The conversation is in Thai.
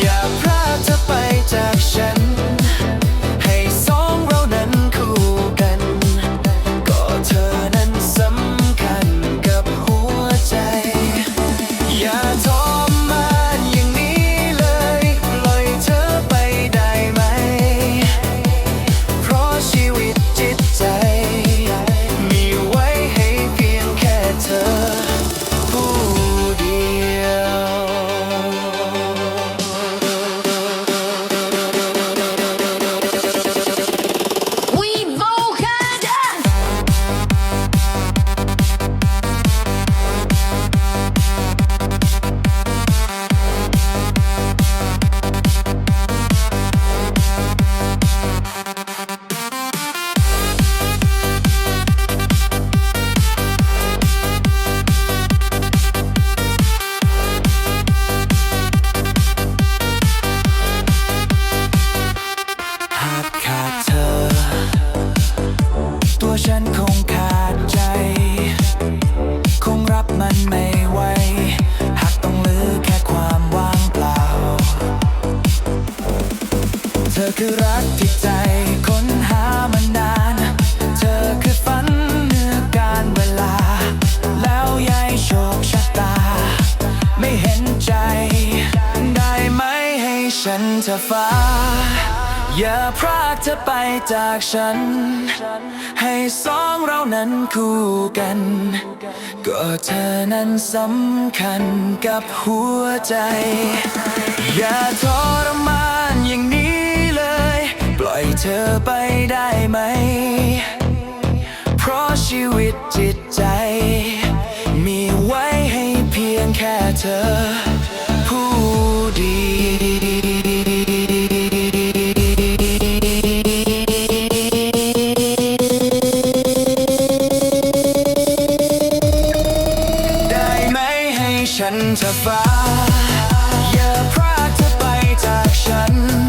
อย่าพลาดจะไปจากฉัน อคือรักที่ใจค้นหามานาน เธอคือฝันเหนือการเวลา แล้วยายโชคชะตา ไม่เห็นใจ ได้ไหมให้ฉันเธอฟ้า อย่าพรากเธอไปจากฉัน ให้สองเรานั้นคู่กัน ก็เธอนั้นสำคัญกับหัวใจ อย่าท เธอไปได้ไหม เพราะชีวิตจิตใจ มีไว้ให้เพียงแค่เธอ ผู้ดี ได้ไหมให้ฉันจะฟ้า อย่าพรากเธอไปจากฉัน